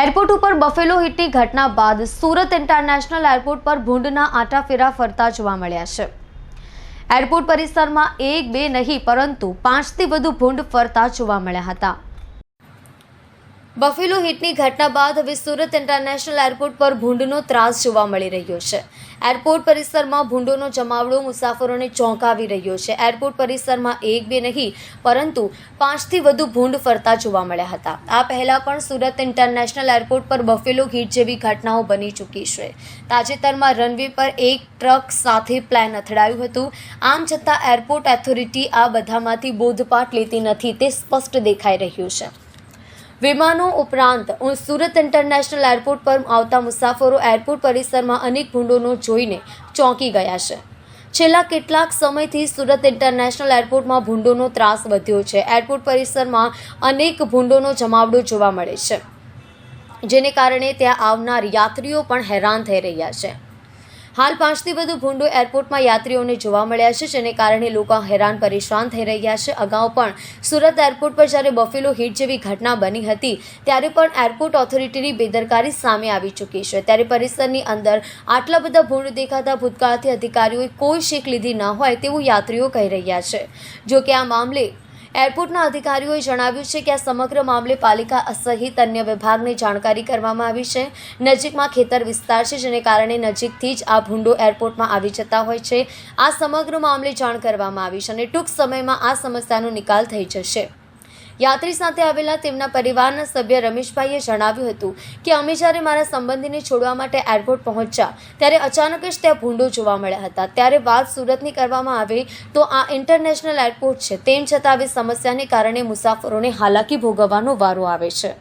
Airport ઉપર Buffalo હિટની ઘટના બાદ સુરત ઇન્ટરનેશનલ એરપોર્ટ પર ભૂંડના આટાફેરા ફરતા જોવા મળ્યા છે. એરપોર્ટ પરિસરમાં એક, બે નહીં, પરંતુ પાંચથી વધુ ભૂંડ ફરતા જોવા મળ્યા હતા. બફેલો હિટની ઘટના બાદ હવે સુરત ઇન્ટરનેશનલ એરપોર્ટ પર ભૂંડનો ત્રાસ જોવા મળી રહ્યો છે. એરપોર્ટ પરિસરમાં ભૂંડોનો જમાવડો મુસાફરોને ચોંકાવી રહ્યો છે. એરપોર્ટ પરિસરમાં એક બે નહીં, પરંતુ પાંચથી વધુ ભૂંડ ફરતા જોવા મળ્યા હતા. આ પહેલાં પણ સુરત ઇન્ટરનેશનલ એરપોર્ટ પર બફેલો હિટ જેવી ઘટનાઓ બની ચૂકી છે. તાજેતરમાં રનવે પર એક ટ્રક સાથે પ્લેન અથડાયું હતું. આમ છતાં એરપોર્ટ ઓથોરિટી આ બધામાંથી બોધપાઠ લેતી નથી તે સ્પષ્ટ દેખાઈ રહ્યું છે. વિમાનો ઉપરાંત સુરત ઇન્ટરનેશનલ એરપોર્ટ પર આવતા મુસાફરો એરપોર્ટ પરિસરમાં અનેક ભૂંડોનો જોઈને ચોંકી ગયા છે. છેલ્લા કેટલાક સમયથી સુરત ઇન્ટરનેશનલ એરપોર્ટમાં ભૂંડોનો ત્રાસ વધ્યો છે. એરપોર્ટ પરિસરમાં અનેક ભૂંડોનો જમાવડો જોવા મળે છે, જેને કારણે ત્યાં આવનાર યાત્રીઓ પણ હેરાન થઈ રહ્યા છે. હાલ પાંચથી વધુ ભૂંડો એરપોર્ટમાં યાત્રીઓને જોવા મળ્યા છે, જેને કારણે લોકો હેરાન પરેશાન થઈ રહ્યા છે. અગાઉ પણ સુરત એરપોર્ટ પર જ્યારે બફેલો હિટ જેવી ઘટના બની હતી, ત્યારે પણ એરપોર્ટ ઓથોરિટીની બેદરકારી સામે આવી ચૂકી છે. ત્યારે પરિસરની અંદર આટલા બધા ભૂંડ દેખાતા ભૂતકાળથી અધિકારીઓએ કોઈ શીખ લીધી ન હોય તેવું યાત્રીઓ કહી રહ્યા છે. જો કે આ મામલે એરપોર્ટના અધિકારીઓએ જણાવ્યું છે કે આ સમગ્ર મામલે પાલિકા સહિત અન્ય વિભાગને જાણકારી કરવામાં આવી છે. નજીકમાં ખેતર વિસ્તાર છે, જેને કારણે નજીકથી જ આ ભૂંડો એરપોર્ટમાં આવી જતા હોય છે. આ સમગ્ર મામલે જાણ કરવામાં આવી છે અને ટૂંક સમયમાં આ સમસ્યાનો નિકાલ થઈ જશે. યાત્રી સાથે આવેલા તેમના પરિવારના સભ્ય રમેશભાઈએ જણાવ્યું હતું કે અમે જ્યારે મારા સંબંધીને છોડવા માટે એરપોર્ટ પહોંચ્યા, ત્યારે અચાનક જ ત્યાં ભૂંડો જોવા મળ્યા હતા. ત્યારે વાત સુરતની કરવામાં આવે તો આ ઇન્ટરનેશનલ એરપોર્ટ છે. તેમ છતાં આવી સમસ્યાને કારણે મુસાફરોને હાલાકી ભોગવવાનો વારો આવે છે.